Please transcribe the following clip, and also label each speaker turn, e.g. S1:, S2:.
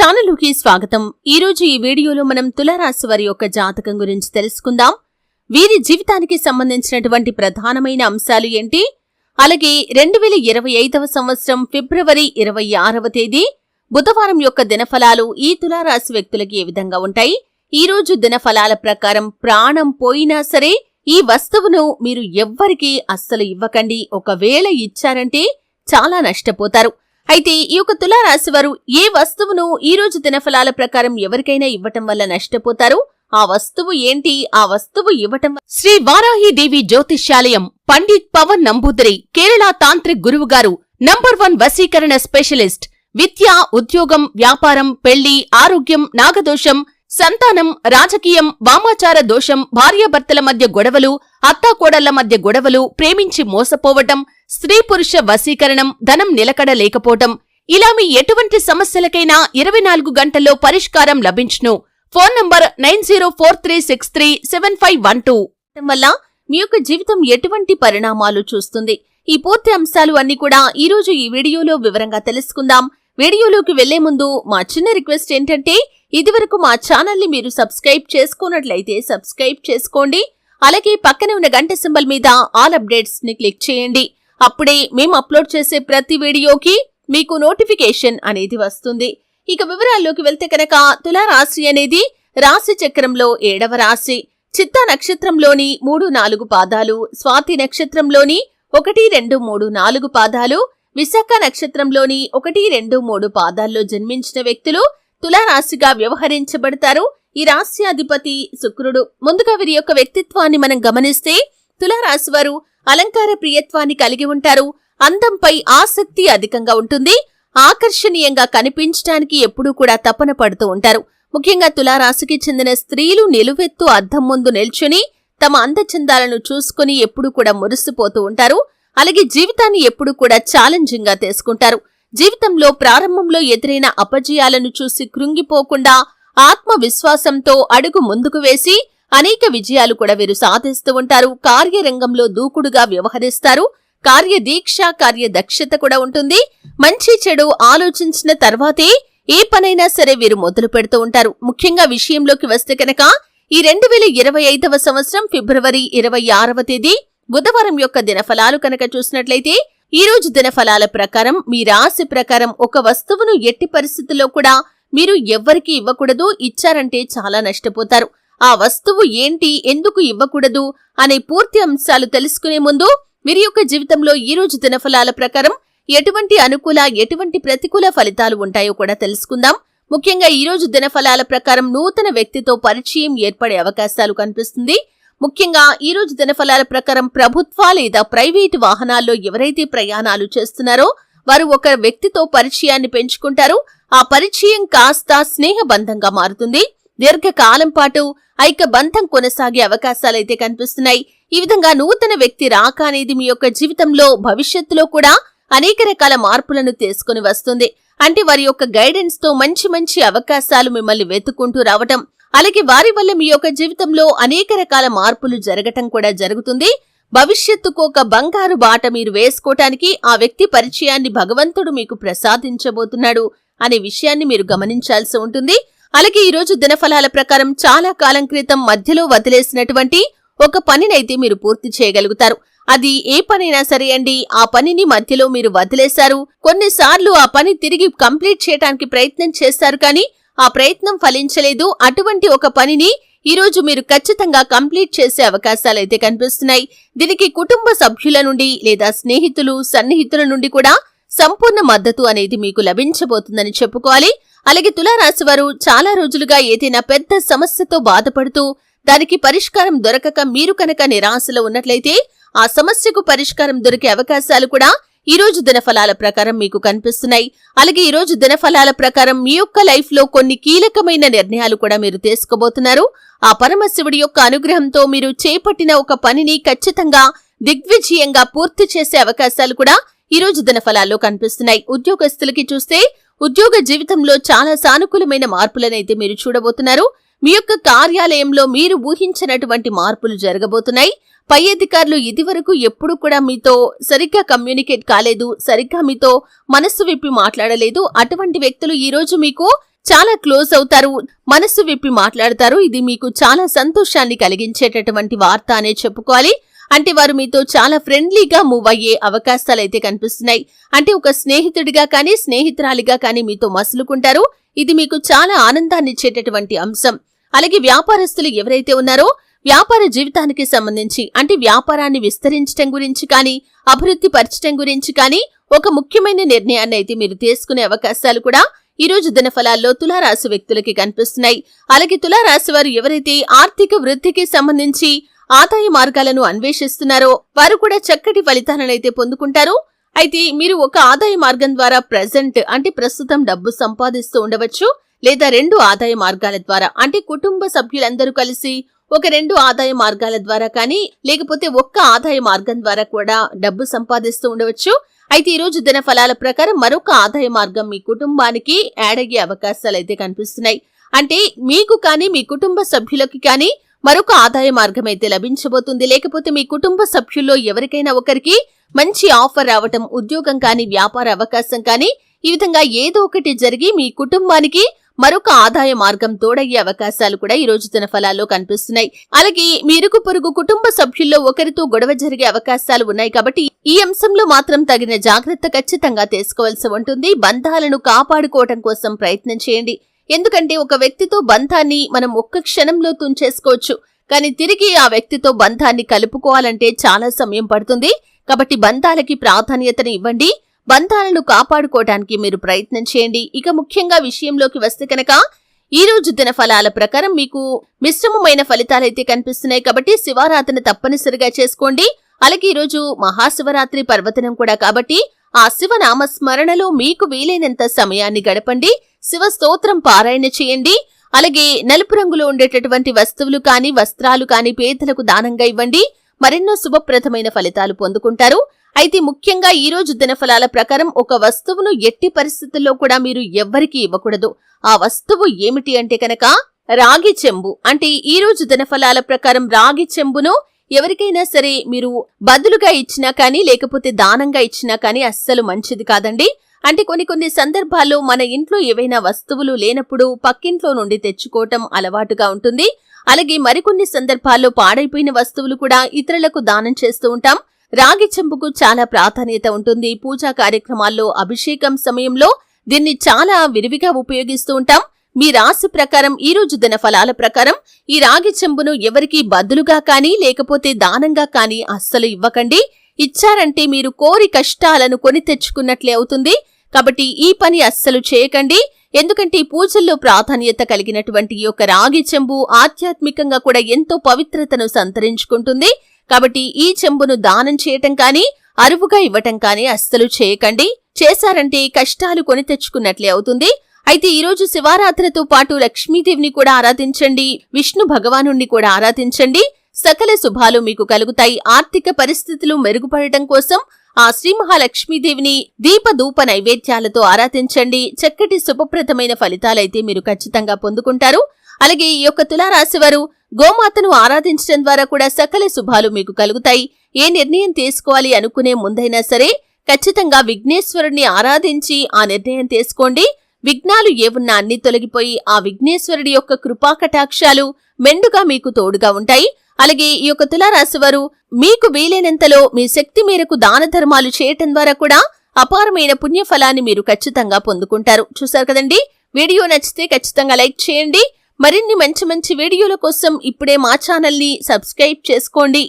S1: ఛానలుకి స్వాగతం. ఈ రోజు ఈ వీడియోలో మనం తులారాశి వారి యొక్క జాతకం గురించి తెలుసుకుందాం. వీరి జీవితానికి సంబంధించినటువంటి ప్రధానమైన అంశాలు ఏంటి? అలాగే రెండు వేల ఇరవై ఐదవ సంవత్సరం ఫిబ్రవరి ఇరవై ఆరవ తేదీ బుధవారం యొక్క దినఫలాలు ఈ తులారాశి వ్యక్తులకి ఏ విధంగా ఉంటాయి? ఈ రోజు దినఫలాల ప్రకారం ప్రాణం పోయినా సరే ఈ వస్తువును మీరు ఎవ్వరికీ అస్సలు ఇవ్వకండి. ఒకవేళ ఇచ్చారంటే చాలా నష్టపోతారు. అయితే ఈ యొక్క తులారాశి వారు ఏ వస్తువును ఈ రోజు దినఫలాల ప్రకారం ఎవరికైనా ఇవ్వటం వల్ల నష్టపోతారు? ఆ వస్తువు ఏంటి? ఆ వస్తువు ఇవ్వటం శ్రీ వారాహి దేవి జ్యోతిష్యాలయం పండిత్ పవన్ నంబూదరి కేరళ తాంత్రిక్ గురువు గారు నంబర్ వన్ వశీకరణ స్పెషలిస్ట్ విద్య ఉద్యోగం వ్యాపారం పెళ్ళి ఆరోగ్యం నాగదోషం సంతానం రాజకీయం వామాచార దోషం భార్యాభర్తల మధ్య గొడవలు అత్తాకోడళ్ళ మధ్య గొడవలు ప్రేమించి మోసపోవటం స్త్రీ పురుష వశీకరణం ధనం నిలకడ లేకపోవటం. ఇలా మీ ఎటువంటి సమస్యలకైనా ఇరవై నాలుగు గంటల్లో పరిష్కారం లభించును. Phone number nine zero four three six three seven five one two. వల్ల మీ యొక్క జీవితం ఎటువంటి పరిణామాలు చూస్తుంది? ఈ పూర్తి అంశాలు అన్ని కూడా ఈరోజు ఈ వీడియోలో వివరంగా తెలుసుకుందాం. వీడియోలోకి వెళ్ళే ముందు మా చిన్న రిక్వెస్ట్ ఏంటంటే ఇదివరకు మా ఛానల్ని మీరు సబ్స్క్రైబ్ చేసుకున్నట్లయితే సబ్స్క్రైబ్ చేసుకోండి. అలాగే పక్కనే ఉన్న గంట సింబల్ మీద ఆల్ అప్డేట్స్ని క్లిక్ చేయండి. అప్పుడే మేము అప్లోడ్ చేసే ప్రతి వీడియోకి మీకు నోటిఫికేషన్ అనేది వస్తుంది. ఇక వివరాల్లోకి వెళ్తే కనుక తులారాశి అనేది రాశి చక్రంలో ఏడవ రాశి. చిత్తా నక్షత్రంలోని మూడు నాలుగు పాదాలు స్వాతి నక్షత్రంలోని ఒకటి రెండు మూడు నాలుగు పాదాలు విశాఖ నక్షత్రంలోని ఒకటి రెండు మూడు పాదాల్లో జన్మించిన వ్యక్తులు తులారాశిగా వ్యవహరించబడతారు. ఈ రాశి అధిపతి శుక్రుడు. ముందుగా వీరి యొక్క వ్యక్తిత్వాన్ని మనం గమనిస్తే తులారాశి వారు అలంకార ప్రియత్వాన్ని కలిగి ఉంటారు. అందంపై ఆసక్తి అధికంగా ఉంటుంది. ఆకర్షణీయంగా కనిపించడానికి ఎప్పుడూ కూడా తపన పడుతూ ఉంటారు. ముఖ్యంగా తులారాశికి చెందిన స్త్రీలు నిలువెత్తు అద్దం ముందు నిల్చుని తమ అందచందాలను చూసుకుని ఎప్పుడూ కూడా మురిసిపోతూ ఉంటారు. అలాగే జీవితాన్ని ఎప్పుడూ కూడా ఛాలెంజింగ్గా తీసుకుంటారు. జీవితంలో ప్రారంభంలో ఎదురైన అపజయాలను చూసి కృంగిపోకుండా ఆత్మవిశ్వాసంతో అడుగు ముందుకు వేసి అనేక విజయాలు కూడా వీరు సాధిస్తూ ఉంటారు. కార్యరంగంలో దూకుడుగా వ్యవహరిస్తారు. కార్యదీక్ష కార్యదక్షత కూడా ఉంటుంది. మంచి చెడు ఆలోచించిన తర్వాతే ఏ పనైనా సరే వీరు మొదలు పెడుతూ ఉంటారు. ముఖ్యంగా విషయంలోకి వస్తే కనుక ఈ రెండు వేల ఇరవై ఐదవ సంవత్సరం ఫిబ్రవరి ఇరవై ఆరవ తేదీ బుధవారం యొక్క దినఫలాలు కనుక చూసినట్లయితే ఈ రోజు దినఫలాల ప్రకారం మీ రాశి ప్రకారం ఒక వస్తువును ఎట్టి పరిస్థితుల్లో కూడా మీరు ఎవ్వరికీ ఇవ్వకూడదు ఇచ్చారంటే చాలా నష్టపోతారు. ఆ వస్తువు ఏంటి ఎందుకు ఇవ్వకూడదు అనే పూర్తి అంశాలు తెలుసుకునే ముందు వీరి యొక్క జీవితంలో ఈ రోజు దినఫలాల ప్రకారం ఎటువంటి అనుకూల ఎటువంటి ప్రతికూల ఫలితాలు ఉంటాయో కూడా తెలుసుకుందాం. ముఖ్యంగా ఈ రోజు దినఫలాల ప్రకారం నూతన వ్యక్తితో పరిచయం ఏర్పడే అవకాశాలు కనిపిస్తుంది. ముఖ్యంగా ఈ రోజు దినఫలాల ప్రకారం ప్రభుత్వ లేదా ప్రైవేటు వాహనాల్లో ఎవరైతే ప్రయాణాలు చేస్తున్నారో వారు ఒక వ్యక్తితో పరిచయాన్ని పెంచుకుంటారు. ఆ పరిచయం కాస్త స్నేహబంధంగా మారుతుంది. దీర్ఘకాలం పాటు ఐక బంధం కొనసాగే అవకాశాలైతే కనిపిస్తున్నాయి. ఈ విధంగా నూతన వ్యక్తి రాక అనేది మీ యొక్క జీవితంలో భవిష్యత్తులో కూడా అనేక రకాల మార్పులను తీసుకుని వస్తుంది. అంటే వారి యొక్క గైడెన్స్తో మంచి మంచి అవకాశాలు మిమ్మల్ని వెతుక్కుంటూ రావటం అలాగే వారి వల్ల మీ యొక్క జీవితంలో అనేక రకాల మార్పులు జరగటం కూడా జరుగుతుంది. భవిష్యత్తుకు ఒక బంగారు బాట మీరు వేసుకోవటానికి ఆ వ్యక్తి పరిచయాన్ని భగవంతుడు మీకు ప్రసాదించబోతున్నాడు అనే విషయాన్ని మీరు గమనించాల్సి ఉంటుంది. అలాగే ఈరోజు దినఫలాల ప్రకారం చాలా కాలం క్రితం మధ్యలో వదిలేసినటువంటి ఒక పనినైతే మీరు పూర్తి చేయగలుగుతారు. అది ఏ పనైనా సరే అండి ఆ పనిని మధ్యలో మీరు వదిలేశారు. కొన్నిసార్లు ఆ పని తిరిగి కంప్లీట్ చేయడానికి ప్రయత్నం చేస్తారు కానీ ఆ ప్రయత్నం ఫలించలేదు. అటువంటి ఒక పనిని ఈరోజు మీరు ఖచ్చితంగా కంప్లీట్ చేసే అవకాశాలైతే కనిపిస్తున్నాయి. దీనికి కుటుంబ సభ్యుల నుండి లేదా స్నేహితులు సన్నిహితుల నుండి కూడా సంపూర్ణ మద్దతు అనేది మీకు లభించబోతుందని చెప్పుకోవాలి. అలాగే తులారాశి వారు చాలా రోజులుగా ఏదైనా పెద్ద సమస్యతో బాధపడుతూ దానికి పరిష్కారం దొరకక మీరు కనుక నిరాశలో ఉన్నట్లయితే ఆ సమస్యకు పరిష్కారం దొరికే అవకాశాలు కూడా ఈ రోజు దినఫలాల ప్రకారం మీకు కనిపిస్తున్నాయి. అలాగే ఈ రోజు దినఫలాల ప్రకారం మీ యొక్క లైఫ్లో కొన్ని కీలకమైన నిర్ణయాలు కూడా మీరు తీసుకోబోతున్నారు. ఆ పరమశివుడి యొక్క అనుగ్రహంతో మీరు చేపట్టిన ఒక పనిని ఖచ్చితంగా దిగ్విజయంగా పూర్తి చేసే అవకాశాలు కూడా ఈ రోజు దినఫలాల్లో కనిపిస్తున్నాయి. ఉద్యోగస్తులకి చూస్తే ఉద్యోగ జీవితంలో చాలా సానుకూలమైన మార్పులనైతే మీరు చూడబోతున్నారు. మీ యొక్క కార్యాలయంలో మీరు ఊహించినటువంటి మార్పులు జరగబోతున్నాయి. పై అధికారులు ఇదివరకు ఎప్పుడు కూడా మీతో సరిగ్గా కమ్యూనికేట్ కాలేదు సరిగ్గా మీతో మనస్సు విప్పి మాట్లాడలేదు. అటువంటి వ్యక్తులు ఈ రోజు మీకు చాలా క్లోజ్ అవుతారు మనస్సు విప్పి మాట్లాడతారు. ఇది మీకు చాలా సంతోషాన్ని కలిగించేటటువంటి వార్త అనే చెప్పుకోవాలి. అంటే వారు మీతో చాలా ఫ్రెండ్లీగా మూవ్ అయ్యే అవకాశాలు అయితే కనిపిస్తున్నాయి. అంటే ఒక స్నేహితుడిగా కానీ స్నేహితురాలిగా కానీ మీతో మసులుకుంటారు. ఇది మీకు చాలా ఆనందాన్ని ఇచ్చేటటువంటి అంశం. అలాగే వ్యాపారస్తులు ఎవరైతే ఉన్నారో వ్యాపార జీవితానికి సంబంధించి అంటే వ్యాపారాన్ని విస్తరించడం గురించి కానీ అభివృద్ధి పరచడం గురించి కానీ ఒక ముఖ్యమైన నిర్ణయాన్ని అయితే మీరు తీసుకునే అవకాశాలు కూడా ఈ రోజు దినఫలాల్లో తులారాశి వ్యక్తులకి కనిపిస్తున్నాయి. అలాగే తులారాశి వారు ఎవరైతే ఆర్థిక వృద్ధికి సంబంధించి ఆదాయ మార్గాలను అన్వేషిస్తున్నారో వారు కూడా చక్కటి ఫలితాలను అయితే పొందుకుంటారు. అయితే మీరు ఒక ఆదాయ మార్గం ద్వారా ప్రజెంట్ అంటే ప్రస్తుతం డబ్బు సంపాదిస్తూ ఉండవచ్చు లేదా రెండు ఆదాయ మార్గాల ద్వారా. అంటే కుటుంబ సభ్యులందరూ కలిసి ఒక రెండు ఆదాయ మార్గాల ద్వారా కానీ లేకపోతే ఒక్క ఆదాయ మార్గం ద్వారా కూడా డబ్బు సంపాదిస్తూ ఉండవచ్చు. అయితే ఈ రోజు దిన ఫలాల ప్రకారం మరొక ఆదాయ మార్గం మీ కుటుంబానికి యాడ్ అయ్యే అవకాశాలు అయితే కనిపిస్తున్నాయి. అంటే మీకు కానీ మీ కుటుంబ సభ్యులకి కానీ మరొక ఆదాయ మార్గం అయితే లభించబోతుంది. లేకపోతే మీ కుటుంబ సభ్యుల్లో ఎవరికైనా ఒకరికి మంచి ఆఫర్ రావటం ఉద్యోగం కానీ వ్యాపార అవకాశం కానీ ఈ విధంగా ఏదో ఒకటి జరిగి మీ కుటుంబానికి మరొక ఆదాయ మార్గం తోడయ్యే అవకాశాలు కూడా ఈ రోజు తన ఫలాల్లో కనిపిస్తున్నాయి. అలాగే మీ పొరుగు కుటుంబ సభ్యుల్లో ఒకరితో గొడవ జరిగే అవకాశాలు ఉన్నాయి కాబట్టి ఈ అంశంలో మాత్రం తగిన జాగ్రత్త ఖచ్చితంగా తీసుకోవాల్సి ఉంటుంది. బంధాలను కాపాడుకోవటం కోసం ప్రయత్నం చేయండి. ఎందుకంటే ఒక వ్యక్తితో బంధాన్ని మనం ఒక్క క్షణంలో తుంచేసుకోవచ్చు. కానీ తిరిగి ఆ వ్యక్తితో బంధాన్ని కలుపుకోవాలంటే చాలా సమయం పడుతుంది. కాబట్టి బంధాలకి ప్రాధాన్యతను ఇవ్వండి. బంధాలను కాపాడుకోవడానికి మీరు ప్రయత్నం చేయండి. ఇక ముఖ్యంగా విషయంలోకి వస్తే కనుక ఈ రోజు దిన ఫలాల ప్రకారం మీకు మిశ్రమమైన ఫలితాలైతే కనిపిస్తున్నాయి. కాబట్టి శివారాధన తప్పనిసరిగా చేసుకోండి. అలాగే ఈరోజు మహాశివరాత్రి పర్వతనం కూడా కాబట్టి ఆ శివనామస్మరణలో మీకు వీలైనంత సమయాన్ని గడపండి. శివ స్తోత్రం పారాయణ చేయండి. అలాగే నలుపు రంగులో ఉండేటటువంటి వస్తువులు కానీ వస్త్రాలు కానీ పేదలకు దానంగా ఇవ్వండి. మరెన్నో శుభప్రదమైన ఫలితాలు పొందుకుంటారు. అయితే ముఖ్యంగా ఈ రోజు దినఫలాల ప్రకారం ఒక వస్తువును ఎట్టి పరిస్థితుల్లో కూడా మీరు ఎవ్వరికీ ఇవ్వకూడదు. ఆ వస్తువు ఏమిటి అంటే కనుక రాగి చెంబు. అంటే ఈ రోజు దినఫలాల ప్రకారం రాగి చెంబును ఎవరికైనా సరే మీరు బదులుగా ఇచ్చినా కానీ లేకపోతే దానంగా ఇచ్చినా కానీ అస్సలు మంచిది కాదండి. అంటే కొన్ని కొన్ని సందర్భాల్లో మన ఇంట్లో ఏవైనా వస్తువులు లేనప్పుడు పక్కింట్లో నుండి తెచ్చుకోవటం అలవాటుగా ఉంటుంది. అలాగే మరికొన్ని సందర్భాల్లో పాడైపోయిన వస్తువులు కూడా ఇతరులకు దానం చేస్తూ ఉంటాం. రాగి చెంబుకు చాలా ప్రాధాన్యత ఉంటుంది. పూజా కార్యక్రమాల్లో అభిషేకం సమయంలో దీన్ని చాలా విరివిగా ఉపయోగిస్తూ ఉంటాం. మీ రాశి ప్రకారం ఈ రోజు దిన ఫలాల ప్రకారం ఈ రాగి చెంబును ఎవరికీ బదులుగా కానీ లేకపోతే దానంగా కానీ అస్సలు ఇవ్వకండి. ఇచ్చారంటే మీరు కోరి కష్టాలను కొని తెచ్చుకున్నట్లే అవుతుంది. కాబట్టి ఈ పని అస్సలు చేయకండి. ఎందుకంటే ఈ పూజల్లో ప్రాధాన్యత కలిగినటువంటి ఈ యొక్క రాగి చెంబు ఆధ్యాత్మికంగా కూడా ఎంతో పవిత్రతను సంతరించుకుంటుంది. కాబట్టి ఈ చెంబును దానం చేయటం కానీ అరువుగా ఇవ్వటం కానీ అస్సలు చేయకండి. చేశారంటే కష్టాలు కొని తెచ్చుకున్నట్లే అవుతుంది. అయితే ఈరోజు శివారాధనతో పాటు లక్ష్మీదేవిని కూడా ఆరాధించండి విష్ణు భగవానుణ్ణి కూడా ఆరాధించండి. సకల శుభాలు మీకు కలుగుతాయి. ఆర్థిక పరిస్థితులు మెరుగుపడటం కోసం ఆ శ్రీ మహాలక్ష్మీదేవిని దీపధూప నైవేద్యాలతో ఆరాధించండి. చక్కటి శుభప్రదమైన ఫలితాలైతే మీరు ఖచ్చితంగా పొందుకుంటారు. అలాగే ఈ యొక్క తులారాశివారు గోమాతను ఆరాధించడం ద్వారా కూడా సకల శుభాలు మీకు కలుగుతాయి. ఏ నిర్ణయం తీసుకోవాలి అనుకునే ముందైనా సరే ఖచ్చితంగా విఘ్నేశ్వరుణ్ణి ఆరాధించి ఆ నిర్ణయం తీసుకోండి. విఘ్నాలు ఏవున్నా అన్ని తొలగిపోయి ఆ విఘ్నేశ్వరుడి యొక్క కృపా కటాక్షాలు మెండుగా మీకు తోడుగా ఉంటాయి. అలాగే ఈ యొక్క తులారాశి వారు మీకు వీలైనంతలో మీ శక్తి మేరకు దాన ధర్మాలు చేయటం ద్వారా కూడా అపారమైన పుణ్యఫలాన్ని మీరు ఖచ్చితంగా పొందుకుంటారు. చూసారు కదండి? వీడియో నచ్చితే ఖచ్చితంగా లైక్ చేయండి. మరిన్ని మంచి మంచి వీడియోల కోసం ఇప్పుడే మా ఛానల్ని సబ్స్క్రైబ్ చేసుకోండి.